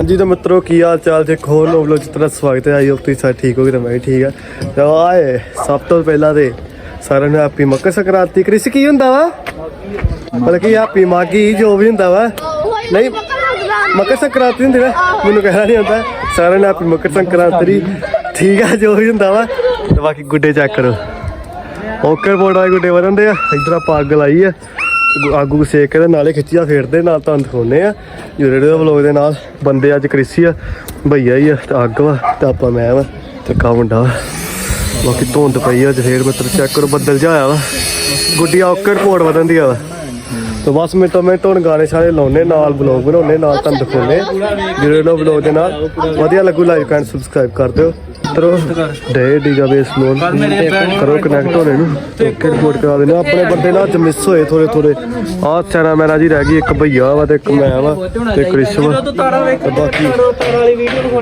ਹਾਂਜੀ ਤਾਂ ਮਿੱਤਰੋ, ਕੀ ਹਾਲ ਚਾਲ ਤੇ ਖੋਲ ਲੋਕ ਲੋਕ ਜਿਤਨਾ ਸਵਾਗਤ ਹੈ। ਆਈ ਹੋਪ ਤੁਸੀਂ ਸਾਰੇ ਠੀਕ ਹੋਗੇ ਤੇ ਮੈਂ ਵੀ ਠੀਕ ਆ ਤੇ ਆਏ, ਸਭ ਤੋਂ ਪਹਿਲਾਂ ਤੇ ਸਾਰਿਆਂ ਨੂੰ ਹੈਪੀ ਮਕਰ ਸੰਕ੍ਰਾਂਤੀ। ਕ੍ਰਿਸ ਕੀ ਹੁੰਦਾ ਵਾ? ਮਤਲਬ ਹੈਪੀ ਮਾਗੀ ਜੋ ਵੀ ਹੁੰਦਾ ਵਾ। ਨਹੀਂ, ਮਕਰ ਸੰਕ੍ਰਾਂਤੀ ਹੁੰਦੀ ਨਾ, ਮੈਨੂੰ ਕਹਿਣਾ ਨਹੀਂ ਹੁੰਦਾ ਸਾਰਿਆਂ ਨੂੰ ਹੈਪੀ ਮਕਰ ਸੰਕ੍ਰਾਂਤੀ। ਠੀਕ ਆ, ਜੋ ਵੀ ਹੁੰਦਾ ਵਾ। ਤੇ ਬਾਕੀ ਗੁੱਡੇ ਚੈੱਕ ਕਰੋ। ਓਕਰ ਬੋਰਡ ਵਾਲੇ ਗੁੱਡੇ ਵਧੰਦੇ ਆ। ਇਧਰ ਆਪਾਂ ਅੱਗ ਲਾਈ ਆ। ਆਗੂ ਸੇਕ ਕੇ ਨਾਲੇ ਖਿੱਚੀਆਂ ਫੇਰਦੇ ਨਾਲ ਤੁਹਾਨੂੰ ਦਿਖਾਉਨੇ ਆ। ਜਿਹੜੇ ਦੇ ਵਲੋਗ ਦੇ ਨਾਲ ਬੰਦੇ ਅੱਜ ਕ੍ਰਿਸੀ ਆ, ਭਈਆ ਹੀ ਆ, ਤੇ ਅੱਗ ਵਾ, ਤੇ ਆਪਾਂ ਮੈਂ ਵਾ, ਤੇ ਕਾ ਮੁੰਡਾ ਵਾ। ਬਾਕੀ ਧੁੰਦ ਪਈ ਆ ਅੱਜ, ਫੇਰ ਮਿੱਤਰ ਚੈੱਕ ਕਰੋ, ਬੱਦਲ ਜਿਹਾ ਆਇਆ ਵਾ। ਗੁੱਡੀ ਓਕਰ ਬੋਰਡ ਵਧਣ ਦੀ ਆ ਵਾ। ਬਸ ਮਿੰਟੋ ਮਿੰਟ ਹੁਣ ਗਾਣੇ ਸਾਰੇ ਲਾਉਨੇ, ਨਾਲ ਬਲੌਗ ਬਣਾਉਨੇ, ਨਾਲ ਤੁਹਾਨੂੰ ਦਿਖਾਉਨੇ ਜਿਹੜੇ ਲੋ ਬਲੌਗ ਦੇ ਨਾਲ ਵਧੀਆ ਲੱਗੂ ਲਾਈਕ ਐਂਡ ਸਬਸਕ੍ਰਾਈਬ ਕਰ ਦਿਓ। ਤਰੋ ਡੇ ਡੀਜਾ ਬੇਸ ਨੂੰ ਕਰੋ ਕਨੈਕਟ ਹੋਣੇ ਨੂੰ। ਓਕੇ ਰਿਪੋਰਟ ਕਰਾ ਦੇਣਾ ਆਪਣੇ ਬੰਦੇ ਨਾਲ ਮਿਸ ਹੋਏ ਥੋੜੇ ਥੋੜੇ ਆਹ ਚੈਨਾ ਮੈਨਾ ਜੀ ਰਹਿ ਗਈ ਇੱਕ ਭਈਆ ਵਾ ਤੇ ਇੱਕ ਮੈਂ ਵਾ ਤੇ ਕ੍ਰਿਸ਼ ਵਾ ਤੇ ਬਾਕੀ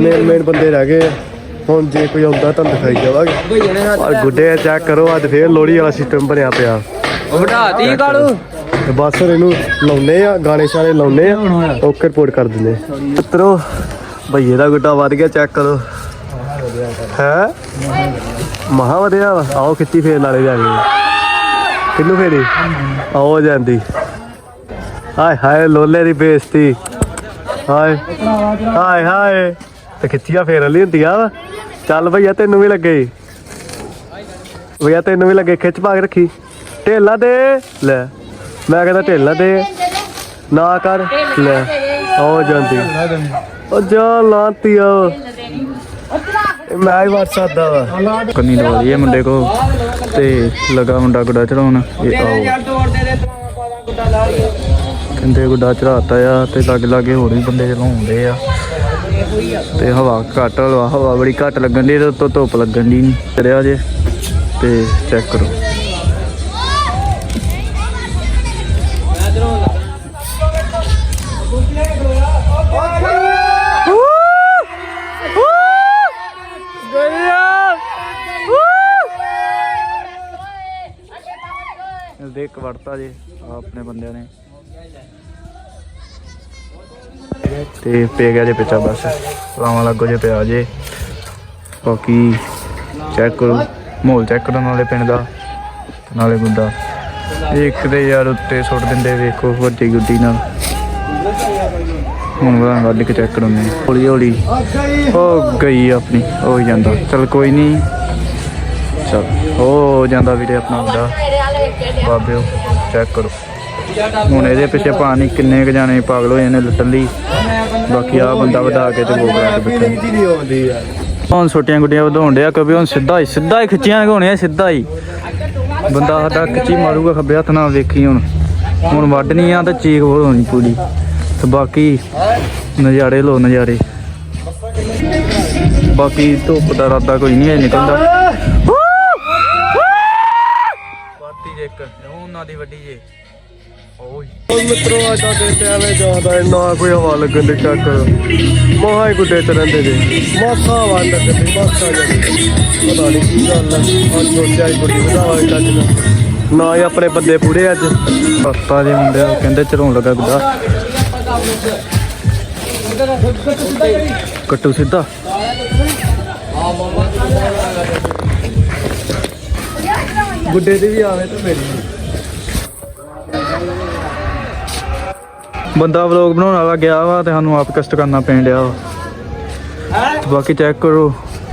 ਮੇਨ ਮੇਨ ਬੰਦੇ ਰਹਿ ਗਏ ਆ। ਹੁਣ ਜੇ ਕੋਈ ਆਉਂਦਾ ਤੁਹਾਨੂੰ ਦਿਖਾਈ ਜਾਵਾਂਗੇ ਪਰ ਗੁੱਡੇ ਚੈੱਕ ਕਰੋ ਅੱਜ ਫੇਰ ਲੋਹੜੀ ਵਾਲਾ ਸਿਸਟਮ ਬਣਿਆ ਪਿਆ। ਉਹ ਵਧਾਤੀ ਕਾਲੂ। ਤੇ ਬਸ ਫਿਰ ਇਹਨੂੰ ਲਾਉਨੇ ਆ ਗਾਣੇ ਸ਼ਾਣੇ ਲਾਉਨੇ ਆ। ਓਕੇ ਰਿਪੋਰਟ ਕਰ ਦਿੰਦੇ ਮਿੱਤਰੋ ਭਈਏ ਦਾ ਗੁੱਡਾ ਵੱਧ ਗਿਆ ਚੈੱਕ ਕਰੋ। ਹੈ? ਮਹਾ ਵਧਿਆ ਵਾ। ਆਓ ਖਿੱਤੀ ਫੇਰ ਨਾਲੇ ਜਾ ਕੇ। ਕਿੰਨੂੰ ਫੇਰੀ? ਆਓ ਜਾਂਦੀ। ਹਾਏ ਹਾਏ, ਲੋਲੇ ਦੀ ਬੇਇੱਜ਼ਤੀ। ਹਾਏ ਹਾਏ ਹਾਏ। ਤੇ ਖਿੱਚੀਆਂ ਫੇਰ ਲਈ ਹੁੰਦੀਆਂ ਵਾ। ਚੱਲ ਭਈਆ, ਤੈਨੂੰ ਵੀ ਲੱਗੇ। ਭਈਆ, ਤੈਨੂੰ ਵੀ ਲੱਗੇ। ਖਿੱਚ ਪਾ ਕੇ ਰੱਖੀ। ਢੇਲਾ ਦੇ। ਲੈ। ਮੈਂ ਕਹਿੰਦਾ ਢੇਲਾ ਦੇ। ਨਾ ਕਰ। ਲੈ। ਆਓ ਜਾਂਦੀ। ਉਹ ਜਾ ਲਾਂਤੀ ਆ ਮੈਂ ਹੀ ਵਾਰ ਸਕਦਾ ਵਾ। ਕੰਨੀ ਦਵਾਈ ਹੈ ਮੁੰਡੇ ਕੋ ਤੇ ਲਗਾ ਮੁੰਡਾ ਗੁੱਡਾ ਚੜਾਉਣ। ਇਹ ਆਓ। ਕਹਿੰਦੇ ਗੁੱਡਾ ਚੜਾਤਾ ਆ ਤੇ ਲਾਗੇ ਲਾਗੇ ਹੋਰ ਵੀ ਬੰਦੇ ਚਲਾਉਂਦੇ ਆ। ਤੇ ਹਵਾ ਘੱਟ ਹਵਾ ਹਵਾ ਬੜੀ ਘੱਟ ਲੱਗਣ ਦੀ ਤੇ ਉੱਤੋਂ ਧੁੱਪ ਲੱਗਣ ਦੀ ਨਹੀਂ ਚੜਿਆ ਜੇ ਤੇ ਚੈੱਕ ਕਰੋ। ਦੇ ਜੇ ਆਪਣੇ ਬੰਦਿਆਂ ਨੇ। ਤੇ ਪੈ ਗਿਆ ਜੇ ਪਿੱਛਾ ਬਸ। ਲਾਵਾਂ ਲੱਗੋ ਜੇ ਪਿਆ ਜੇ। ਬਾਕੀ ਚੈੱਕ ਕਰੋ। ਮਾਹੌਲ ਚੈੱਕ ਕਰੋ ਨਾਲੇ ਪਿੰਡ ਦਾ। ਨਾਲੇ ਗੁੱਡਾ ਇੱਕ ਦੇ ਯਾਰ ਉੱਤੇ ਸੁੱਟ ਦਿੰਦੇ ਵੇਖੋ, ਵੱਡੀ ਗੁੱਡੀ ਨਾਲ। ਹੁਣ ਵਾਂ ਵੱਢ ਕੇ ਚੈੱਕ ਕਰਾਉਂਦੇ ਹੌਲੀ ਹੌਲੀ। ਉਹ ਗਈ ਆਪਣੀ, ਹੋ ਜਾਂਦਾ। ਚਲ ਕੋਈ ਨਹੀਂ ਚਲ, ਹੋ ਜਾਂਦਾ ਵੀਰੇ ਆਪਣਾ ਮੁੰਡਾ। ਬਾਬਿਓ ਚੈੱਕ ਕਰੋ। ਹੁਣ ਇਹਦੇ ਪਿੱਛੇ ਪਾਣੀ ਕਿੰਨੇ ਕ ਜਾਣੇ ਪਾਗਲ ਹੋ ਜਾਂਦੇ ਲੁੱਟਣ ਲਈ। ਬਾਕੀ ਆ ਬੰਦਾ ਵਧਾ ਕੇ ਤੇ ਬੋਕਰਾ ਕੇ ਬੈਠਾ। ਹੁਣ ਛੋਟੀਆਂ ਗੁੱਡੀਆਂ ਵਧਾਉਣ ਡਿਆ ਕਿਉਂਕਿ ਹੁਣ ਸਿੱਧਾ ਹੀ ਸਿੱਧਾ ਹੀ ਖਿੱਚੀਆਂ ਲਗਾਉਣੀਆਂ ਸਿੱਧਾ ਹੀ। ਬੰਦਾ ਸਾਡਾ ਖਿੱਚੀ ਮਾਰੂਗਾ, ਖੱਬੇ ਹੱਥ ਨਾਲ ਵੇਖੀ ਹੁਣ। ਹੁਣ ਵੱਢਣੀ ਆ ਤੇ ਚੀਕ ਹੋਣੀ ਪੂਰੀ। ਤੇ ਬਾਕੀ ਨਜ਼ਾਰੇ ਲੋ ਨਜ਼ਾਰੇ। ਬਾਕੀ ਧੁੱਪ ਦਾ ਰਾਦਾ ਕੋਈ ਨਹੀਂ ਹੈ ਨਿਕਲਦਾ ਬਾਤੀ ਜੇ ਇੱਕ ਉਹਨਾਂ ਦੀ ਵੱਡੀ ਜੇ। ਓਏ। ਮਿੱਤਰੋ ਅੱਜ ਦਾ ਤੇ ਐਵੇਂ ਜਾਂਦਾ ਨਾ ਕੋਈ ਹਵਾ ਲੱਗਣ ਦੇ ਚੱਕ ਮਹਾ ਹੀ ਗੁੱਡੇ ਚ ਰਹਿੰਦੇ ਜੇ। ਮਾਸਾ ਹਵਾ ਲੱਗਣ ਦੀ ਮਾਸਾ ਜਾਂਦੀ ਪਤਾ ਨਹੀਂ ਕੀ ਗੱਲ ਹੈ ਅੱਜ ਸੋਚਿਆ ਹੀ ਗੁੱਡੀ ਵਧਾਵਾ ਚੱਜ ਦਾ ਨਾ ਹੀ ਆਪਣੇ ਬੰਦੇ ਪੂਰੇ ਅੱਜ। ਪੱਤਾ ਜੇ ਮੁੰਡੇ ਉਹ ਕਹਿੰਦੇ ਚੜਾਉਣ ਲੱਗਾ ਗੁੱਡਾ। ਕੱਟੂ ਸਿੱਧਾ। ਗੁੱਡੇ ਦੀ ਵੀ ਆਵੇ ਤੇ ਮੇਰੀ। ਬੰਦਾ ਵਲੌਗ ਬਣਾਉਣ ਵਾਲਾ ਗਿਆ ਵਾ ਤੇ ਸਾਨੂੰ ਆਪ ਕਸ਼ਟ ਕਰਨਾ ਪੈਣ ਡਿਆ ਵਾ। ਤੇ ਬਾਕੀ ਚੈੱਕ ਕਰੋ।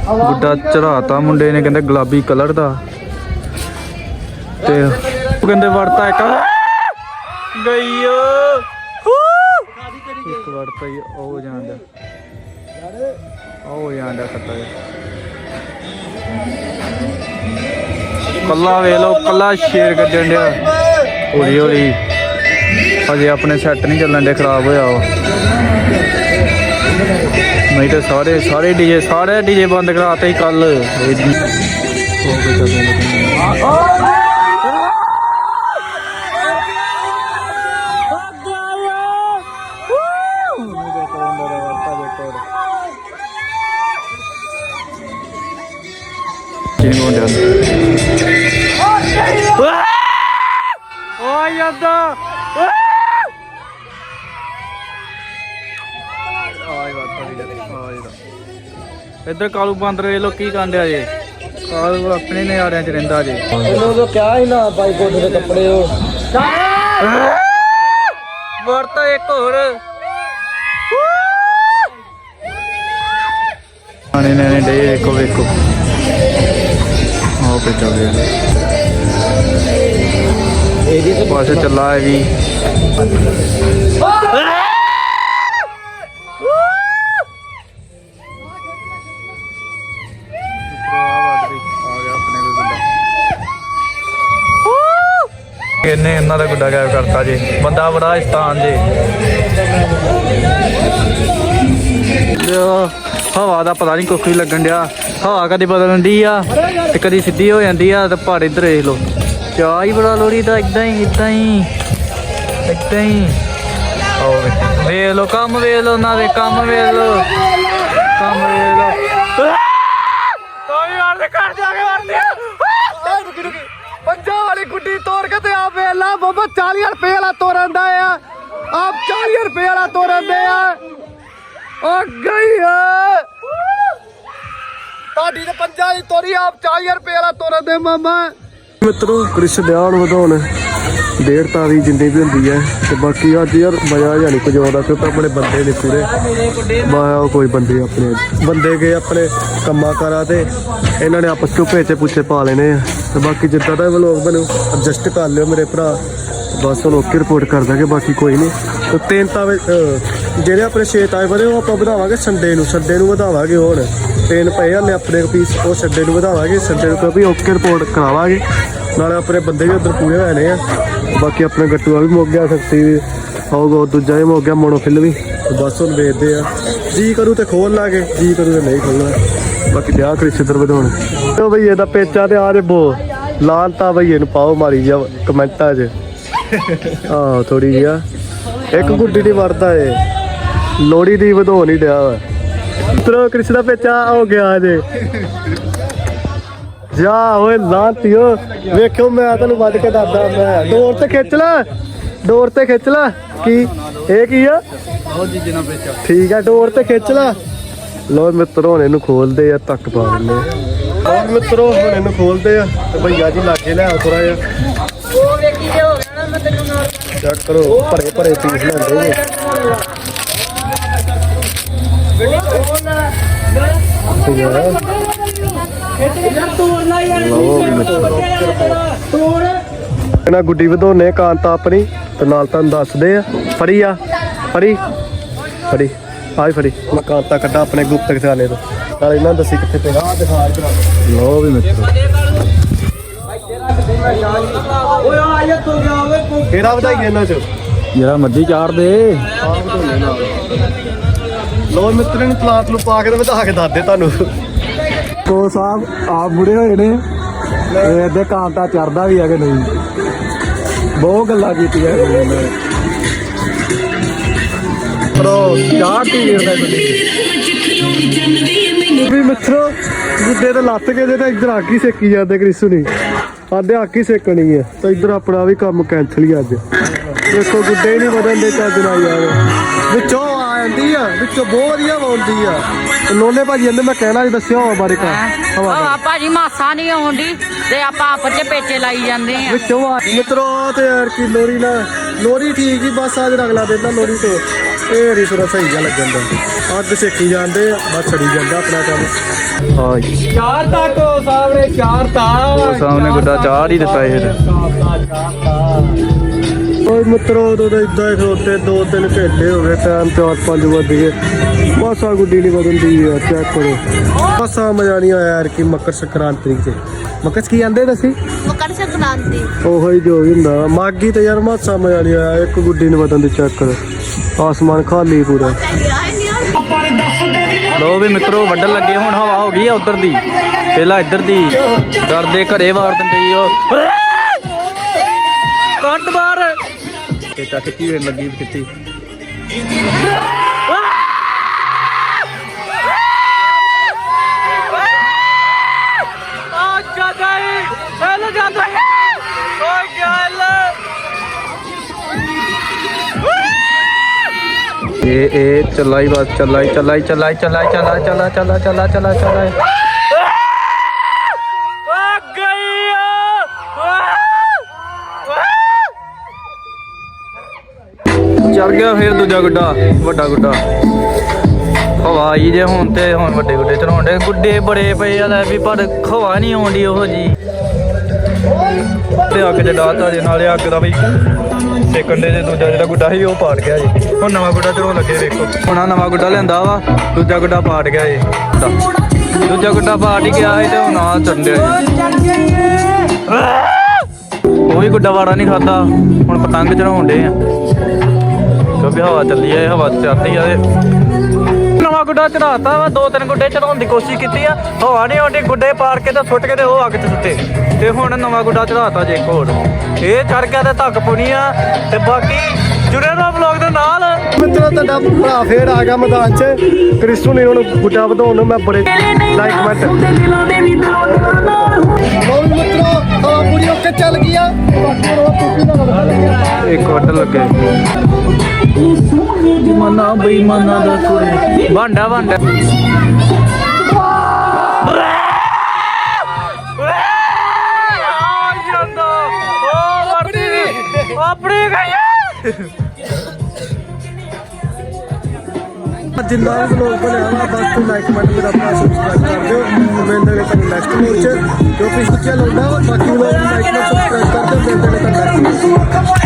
ਗੁੱਡਾ ਚੜਾਤਾ ਮੁੰਡੇ ਨੇ, ਕਹਿੰਦੇ ਗੁਲਾਬੀ ਕਲਰ ਦਾ। ਤੇ ਉਹ ਕਹਿੰਦੇ ਵੜਤਾ ਇੱਕ। ਗਈ ਓ ਇੱਕ ਵੜਤਾ ਹੀ, ਉਹ ਜਾਂਦਾ। ਉਹ ਜਾਂਦਾ ਖੱਤਾ ਕੱਲਾ ਵੇ ਲੋ ਕੱਲਾ ਸ਼ੇਰ ਕੱਢਣ ਡਿਆ। ਹੌਲੀ ਹੌਲੀ। ਅਜੇ ਆਪਣੇ ਸੈੱਟ ਨਹੀਂ ਚੱਲਣ ਦੇ, ਖਰਾਬ ਹੋਇਆ ਉਹ। ਨਹੀਂ ਤੇ ਸਾਰੇ ਸਾਰੇ ਡੀਜੇ ਸਾਰੇ ਡੀਜੇ ਬੰਦ ਕਰਾਤੇ ਹੀ ਕੱਲ ਕਿੰਨੇ ਮੁੰਡਿਆਂ ਓ ਯਾਦਾ ਆਈ ਵਾਰ ਇੱਧਰ ਕਾਲੂ ਬਾਂਦਰ ਵੇ ਲੋ ਕੀ ਕਾਂਡਿਆ ਜੇ। ਕਾਲੂ ਆਪਣੇ ਨਿਆਰਿਆਂ ਚ ਰਹਿੰਦਾ ਜੇ। ਇਹਨੂੰ ਤਾਂ ਕਿਹਾ ਹੀ ਨਾ ਬਾਈ ਕੋਟ ਦੇ ਕੱਪੜੇ ਉਹ। ਵਰਤਾ ਇੱਕ ਹੋਰ। ਆਣੇ ਨੇ ਡੇ ਵੇਖੋ ਵੇਖੋ। ਆਹ ਪੇ ਚੱਲ ਗਿਆ ਇਹਦੀ ਤੇ ਪਾਸੇ ਚੱਲਾ ਹੈ ਵੀ। ਇਹਨੇ ਇਹਨਾਂ ਦਾ ਗੁੱਡਾ ਗਾਇਬ ਕਰਤਾ ਜੀ। ਬੰਦਾ ਬੜਾ ਇਸਤਾਨ ਜੀ। ਹਵਾ ਦਾ ਪਤਾ ਨਹੀਂ ਕੁੱਖ ਵੀ ਲੱਗਣ ਡਿਆ। ਹਵਾ ਕਦੀ ਬਦਲਣ ਦੀ ਆ ਤੇ ਕਦੀ ਸਿੱਧੀ ਹੋ ਜਾਂਦੀ ਆ ਤੇ ਪਹਾੜ ਇੱਧਰ ਵੇਖ ਲੋ ਚਾਹ ਹੀ ਬੜਾ ਲੋੜੀ ਦਾ ਇਦਾਂ ਹੀ ਇਦਾਂ ਹੀ ਇਦਾਂ ਹੀ। ਆਓ ਵੇ ਲੋ ਕੰਮ ਵੇਖ ਲੋ ਨਾ ਦੇ ਕੰਮ ਵੇਖ ਲੋ ਕੰਮ ਵੇਖ ਲੋ ਕੋਈ ਯਾਰ ਦੇ ਘਰ ਜਾ ਕੇ ਵਰਦੇ ਪੰਜਾਂ ਵਾਲੀ ਗੁੱਡੀ ਤੋੜ ਕੇ ਤੇ ਆ ਵੇਲਾ ਬਾਬਾ 40 ਰੁਪਏ ਵਾਲਾ ਤੋਰਨ ਦਾ ਆ। ਆਪ 40 ਰੁਪਏ ਵਾਲਾ ਤੋਰਨ ਦੇ ਆ। ਗਈ ਆ। ਤੁਹਾਡੀ ਤੇ ਪੰਜਾਂ ਦੀ ਤੋਰੀ, ਆਪ 40 ਰੁਪਏ ਵਾਲਾ ਤੋਰਨ ਮਾਮਾ। ਮਿੱਤਰੋ, ਕ੍ਰਿਸ਼ ਧਿਆਨ ਵਧਾਉਣ। ਡੇਢ ਤਾਰੀ ਜਿੰਨੀ ਵੀ ਹੁੰਦੀ ਹੈ, ਤੇ ਬਾਕੀ ਅੱਜ ਯਾਰ ਮਜ਼ਾ ਜਾਨੀ ਕੁਝ ਆਉਂਦਾ, ਕਿਉਂਕਿ ਆਪਣੇ ਬੰਦੇ ਨੇ ਪੂਰੇ। ਮਾਇਆ ਕੋਈ ਬੰਦੇ ਆਪਣੇ, ਬੰਦੇ ਗਏ ਆਪਣੇ ਕੰਮਾਂ ਕਾਰਾਂ ਤੇ, ਇਹਨਾਂ ਨੇ ਆਪਸ ਵਿੱਚ ਭੇਚੇ ਪੁੱਛੇ ਪਾ ਲੈਣੇ ਆ। ਤੇ ਬਾਕੀ ਜਿੱਦਾਂ ਦਾ ਵਲੋਗ ਬਣੂ ਐਡਜਸਟ ਕਰ ਲਿਓ ਮੇਰੇ ਭਰਾ। ਬਸ ਹੁਣ ਓਕੇ ਰਿਪੋਰਟ ਕਰ ਦਾਂਗੇ ਬਾਕੀ ਕੋਈ ਨਹੀਂ ਤੇ ਤਿੰਨ ਤਾਵੇ ਅਹ, ਜਿਹੜੇ ਆਪਣੇ ਛੇ ਤਾਵੇ ਬਣੇ ਉਹ ਆਪਾਂ ਵਧਾਵਾਂਗੇ ਸੰਡੇ ਨੂੰ। ਸੰਡੇ ਨੂੰ ਵਧਾਵਾਂਗੇ ਹੁਣ। ਤਿੰਨ ਪਏ ਆ ਆਪਣੇ ਪੀਸ ਉਹ ਸੰਡੇ ਨੂੰ ਵਧਾਵਾਂਗੇ। ਸੰਡੇ ਨੂੰ ਵੀ ਓਕੇ ਰਿਪੋਰਟ ਕਰਾਵਾਂਗੇ। ਨਾਲੇ ਆਪਣੇ ਬੰਦੇ ਵੀ ਉਧਰ ਪੂਰੇ ਹੋਏ ਨੇ ਆ। ਬਾਕੀ ਆਪਣਾ ਗੱਟੂਆ ਵੀ ਮੁੱਕ ਗਿਆ ਸ਼ਕਤੀ ਵੀ। ਆਉਗਾ ਦੂਜਾ ਵੀ ਮੁੱਕ ਗਿਆ ਮੋਨੋਫਿਲ ਵੀ। ਬਸ ਹੁਣ ਵੇਚਦੇ ਆ। ਜੀ ਕਰੂ ਤੇ ਖੋਲ ਲਾਂਗੇ ਜੀ ਕਰੂ ਤੇ ਨਹੀਂ ਖੋਲਣਾ ਬਾਕੀ ਵਿਆਹ ਕਰੀ ਸਿੱਧਰ ਵਧਾਉਣ। ਤੇ ਬਈ ਇਹਦਾ ਪੇਚਾ ਤੇ ਆ ਦੇ ਬੋ। ਲਾਂਤਾ ਬਈ ਇਹਨੂੰ ਪਾਓ ਮਾਰੀ ਜਾ ਕਮੈਂਟਾਂ 'ਚ। ਆਹ ਥੋੜੀ ਜਿਹਾ ਇੱਕ ਗੁੱਡੀ ਦੀ ਵਰਦਾ ਏ। ਲੋੜੀ ਦੀ ਵਧੋ ਨਹੀਂ ਡਿਆ ਵਾ। ਤਰੋ ਕ੍ਰਿਸ਼ ਦਾ ਪੇਚਾ ਹੋ ਗਿਆ ਜੇ ਜਾ ਓਏ ਲਾਂਤੀਓ। ਵੇਖਿਓ ਮੈਂ ਤੈਨੂੰ ਵੱਢ ਕੇ ਦੱਸਦਾ ਮੈਂ। ਡੋਰ ਤੇ ਖਿੱਚ ਲੈ। ਡੋਰ ਤੇ ਖਿੱਚ ਲੈ। ਕੀ? ਇਹ ਕੀ ਆ? ਉਹ ਜੀ ਜਿਨਾ ਵੇਚਾ ਠੀਕ ਆ ਡੋਰ ਤੇ ਖਿੱਚ ਲੈ। ਲੋ ਮਿੱਤਰੋ ਇਹਨੂੰ ਖੋਲਦੇ ਆ ਤੱਕ ਪਾ ਦਿੰਦੇ ਆ ਮਿੱਤਰੋ, ਹੁਣ ਇਹਨੂੰ ਖੋਲਦੇ ਆ ਤੇ ਭਈਆ ਜੀ ਲਾਗੇ ਲੈ ਆਓ ਥੋੜਾ ਜਿਹਾ। ਉਹ ਵੇਖੀ ਜੇ ਹੋ ਗਿਆ ਨਾ ਮੈਂ ਤੈਨੂੰ ਨਾਲ ਚੈੱਕ ਕਰੋ, ਭਰੇ ਭਰੇ ਪੀਸ ਲੈਂਦੇ ਨੇ ਇਹਨਾਂ ਗੁੱਡੀ ਵਧਾਉਨੇ ਕਾਂਤਾ ਆਪਣੀ, ਤੇ ਨਾਲ ਤੁਹਾਨੂੰ ਦੱਸਦੇ ਆ। ਫੜੀ ਆ, ਫੜੀ ਫੜੀ ਆਈ ਫੜੀ। ਮੈਂ ਕਾਂਤਾ ਕੱਢਾ ਆਪਣੇ ਗੁਪਤ ਖਜ਼ਾਨੇ ਤੋਂ। ਨਾਲ ਇਹਨਾਂ ਨੂੰ ਦੱਸੀ ਕਿੱਥੇ ਪਿਆ ਆ ਦਿਖਾ ਇਧਰ ਲੋ ਵੀ ਮਿੱਤਰੋ। ਓਏ ਆ ਜਾ ਤੋ ਗਿਆ ਓਏ ਕਿਹੜਾ ਵਧਾਈ ਇਹਨਾਂ ਚ। ਜਿਹੜਾ ਮੱਦੀ ਚਾੜ ਦੇ। ਲੋ ਮਿੱਤਰਾਂ ਨੂੰ ਪਲਾਟ ਨੂੰ ਪਾ ਕੇ ਤੇ ਵਧਾ ਕੇ ਦੱਸਦੇ ਤੁਹਾਨੂੰ। ਕੋ ਸਾਹਿਬ ਆਪ ਬੁੜੇ ਹੋਏ ਨੇ। ਇਹ ਅੱਧੇ ਕਾਂਟਾ ਚੜਦਾ ਵੀ ਹੈ ਕਿ ਨਹੀਂ? ਬਹੁਤ ਗੱਲਾਂ ਕੀਤੀਆਂ ਇਹਨਾਂ ਨੇ। ਪ੍ਰੋ ਚਾਹਤੀ ਵੀਰ ਦਾ ਵੀ ਮਿੱਤਰੋ ਗੁੱਡੇ ਤੇ ਲੱਤ ਕੇ ਦੇ ਤੇ ਇੱਧਰ ਹੀ ਸੇਕੀ ਜਾਂਦੇ ਕ੍ਰਿਸੂ ਨਹੀਂ ਆਦੇ ਹੀ ਸੇਕਣੀ ਹੈ ਤਾਂ ਇੱਧਰ ਆਪਣਾ ਵੀ ਕੰਮ ਕੈਂਸਲ ਹੀ ਅੱਜ। ਦੇਖੋ ਗੁੱਡੇ ਨਹੀਂ ਵਧਣ ਦੇ ਚੱਜ ਨਾਲ ਯਾਰ। ਵਿੱਚੋਂ ਆ ਜਾਂਦੀ ਆ ਵਿੱਚੋਂ ਬਹੁਤ ਵਧੀਆ ਆਉਂਦੀ ਆ। ਲੋਲੇ ਭਾਜੀ ਇਹਨੇ ਮੈਂ ਕਹਿਣਾ ਨਹੀਂ ਦੱਸਿਆ ਹਵਾ ਬਾਰੇ ਕਾ ਹਵਾ। ਆ ਭਾਜੀ ਮਾਸਾ ਨਹੀਂ ਆਉਂਦੀ ਤੇ ਆਪਾਂ ਆਪਸ ਚ ਪੇਚੇ ਲਾਈ ਜਾਂਦੇ ਆ। ਵਿੱਚੋਂ ਆ ਮਿੱਤਰੋ ਤੇ ਯਾਰ ਕੀ ਲੋਰੀ ਨਾ ਲੋਰੀ ਠੀਕ ਹੀ ਬਸ ਅੱਜ ਅਗਲਾ ਦਿਨ ਨਾ ਲੋਰੀ ਤੋਂ। ਇਹ ਰੀ ਸੁਰਾ ਸਹੀ ਜਿਹਾ ਲੱਗਣ ਦਾ ਅੱਗ ਸੇਕੀ ਜਾਂਦੇ ਆ ਬਸ ਛੜੀ ਜਾਂਦਾ ਆਪਣਾ ਕੰਮ। ਹਾਂ ਜੀ। ਚਾਰ ਤੱਕ ਸਾਹਮਣੇ ਚਾਰ ਤਾਂ। ਸਾਹਮਣੇ ਗੁੱਡਾ ਚਾੜ ਹੀ ਦਿੱਤਾ ਇਹ। ਓਏ ਮਿੱਤਰੋ ਉਦੋਂ ਤਾਂ ਇਦਾਂ ਹੀ ਦੋ ਤਿੰਨ ਘੰਟੇ ਹੋ ਗਏ ਟਾਈਮ ਚਾਰ ਪੰਜ ਵੱਜ ਗਏ। ਮਾਸਾ ਗੁੱਡੀ ਨਹੀਂ ਵਧਦੀ ਆ ਚੈੱਕ ਕਰੋ। ਮਾਸਾ ਮਜ਼ਾ ਨਹੀਂ ਆਇਆ ਯਾਰ ਕਿ ਮਕਰ ਸੰਕ੍ਰਾਂਤੀ ਤੇ ਮਕਰ ਕੀ ਆਂਦੇ ਦੱਸੀ ਮਕਰ ਸੰਕ੍ਰਾਂਤੀ। ਉਹੋ ਹੀ ਜੋ ਵੀ ਹੁੰਦਾ। ਮਾਗੀ ਤੇ ਯਾਰ ਮਾਸਾ ਮਜ਼ਾ ਨਹੀਂ ਆਇਆ ਇੱਕ ਗੁੱਡੀ ਨਹੀਂ ਵਧਣ ਦੀ ਚੈੱਕ ਕਰੋ। ਆਸਮਾਨ ਖਾਲੀ ਪੂਰਾ। ਲੋ ਵੀ ਮਿੱਤਰੋ ਵੱਢਣ ਲੱਗੇ ਹੁਣ ਹਵਾ ਹੋ ਗਈ ਆ ਉਧਰ ਦੀ। ਪਹਿਲਾਂ ਇੱਧਰ ਦੀ। ਡਰਦੇ ਘਰੇ ਵਾਰ ਦਿੰਦੇ ਈ ਉਹ। ਕੱਟ ਬਾਹਰ ਤਾਂ ਕਿੱਤੀ ਵੇਣ ਲੱਗੀ ਗੱਲ। ਇਹ ਇਹ ਚੱਲਾ ਹੀ ਬਸ ਚੱਲਾ ਹੀ ਚੱਲਾ ਹੀ ਚੱਲਾ ਚੱਲਾ ਚੱਲਾ ਚੱਲਾ ਚੱਲਾ ਚੱਲਾ ਚੜ ਗਿਆ ਫਿਰ ਦੂਜਾ ਗੁੱਡਾ, ਵੱਡਾ ਗੁੱਡਾ। ਹਵਾ ਆਈ ਜੇ ਹੁਣ ਤੇ, ਹੁਣ ਵੱਡੇ ਗੁੱਡੇ ਚੜਾਉਂਦੇ ਗੁੱਡੇ ਬੜੇ ਪਏ ਆ ਲੈ ਵੀ, ਪਰ ਹਵਾ ਨਹੀਂ ਆਉਂਦੀ ਉਹ ਜੀ। ਤੇ ਅੱਗ ਚ ਡਾਤਾ ਨਾਲੇ ਅੱਗ ਦਾ ਵੀ ਤੇ ਕੰਡੇ ਦੇ ਦੂਜਾ ਜਿਹੜਾ ਗੁੱਡਾ ਸੀ, ਉਹ ਪਾੜ ਗਿਆ ਜੀ। ਹੁਣ ਨਵਾਂ ਗੁੱਡਾ ਚੜਾਉਣ ਲੱਗੇ, ਵੇਖੋ। ਹੁਣ ਨਵਾਂ ਗੁੱਡਾ ਲਿਆਂਦਾ ਵਾ, ਦੂਜਾ ਗੁੱਡਾ ਪਾੜ ਗਿਆ ਜੀ। ਦੂਜਾ ਗੁੱਡਾ ਪਾੜ ਹੀ ਗਿਆ ਸੀ ਤੇ ਹੁਣ ਆ ਚੰਡਿਆ ਜੀ। ਉਹ ਵੀ ਗੁੱਡਾ ਵਾੜਾ ਨਹੀਂ ਖਾਦਾ ਹੁਣ ਪਤੰਗ ਚੜਾਉਣ ਡੇ ਆ। ਕਿਉਂਕਿ ਹਵਾ ਚੱਲੀ ਆ ਹਵਾ ਚੱਲਦੀ ਆ ਤੇ ਨਵਾਂ ਗੁੱਡਾ ਚੜਾਤਾ ਵਾ, ਦੋ ਤਿੰਨ ਗੁੱਡੇ ਚੜਾਉਣ ਦੀ ਕੋਸ਼ਿਸ਼ ਕੀਤੀ ਆ। ਹਵਾ ਨਹੀਂ ਆਉਂਦੀ, ਗੁੱਡੇ ਪਾੜ ਕੇ ਤੇ ਸੁੱਟ ਕੇ ਤੇ ਉਹ ਅੱਗ 'ਚ ਸੁੱਟੇ। ਤੇ ਹੁਣ ਨਵਾਂ ਗੁੱਡਾ ਚੜਾਤਾ ਜੇ ਇੱਕ ਇਹ ਚੜ ਗਿਆ ਤੇ ਧੱਕ ਪੁਣੀ ਆ। ਤੇ ਬਾਕੀ ਜੁੜੇ ਰਹੋ ਵਲੌਗ ਦੇ ਨਾਲ। ਮਿੱਤਰੋ, ਤੁਹਾਡਾ ਭਰਾ ਫੇਰ ਆ ਗਿਆ ਮੈਦਾਨ 'ਚ। ਕ੍ਰਿਸਟੂ ਨੇ ਹੁਣ ਗੁੱਡਾ ਵਧਾਉਣ ਨੂੰ ਮੈਂ ਬੜੇ ਲਾਈਕ ਕਮੈਂਟ ਬਹੁਤ ਮਿੱਤਰੋ, ਹਵਾ ਪੂਰੀ ਓਕੇ ਚੱਲ ਗਈ ਆ। ਬਾਕੀ ਰੋ ਟੁੱਟੀ ਦਾ ਲੱਗਿਆ ਇੱਕ ਵੱਟ ਲੱਗੇ। ਮਨਾ ਬੇਈਮਾਨਾ ਦਾ ਕੁੜੇ ਭਾਂਡਾ ਭਾਂਡਾ ਆਪਣੀ ਗਈ ਜਿੰਨਾ ਵੀ ਲੋਕ ਬਣਿਆ ਵਾ ਬਸ ਤੂੰ ਲਾਈਕ ਕਮੈਂਟ ਮੇਰਾ ਆਪਣਾ ਸਬਸਕ੍ਰਾਈਬ ਕਰ ਦਿਓ। ਮਿਲਦੇ ਨੇ ਤੁਹਾਨੂੰ ਨੈਕਸਟ ਮੂਡ 'ਚ ਜੋ ਪਿਛਲੇ ਹੁੰਦਾ ਵਾ, ਬਾਕੀ ਲੋਕ ਲਾਈਕ ਕਮੈਂਟ ਸਬਸਕ੍ਰਾਈਬ ਕਰ ਦਿਓ ਮਿਲਦੇ ਨੇ ਤੁਹਾਨੂੰ ਨੈਕਸਟ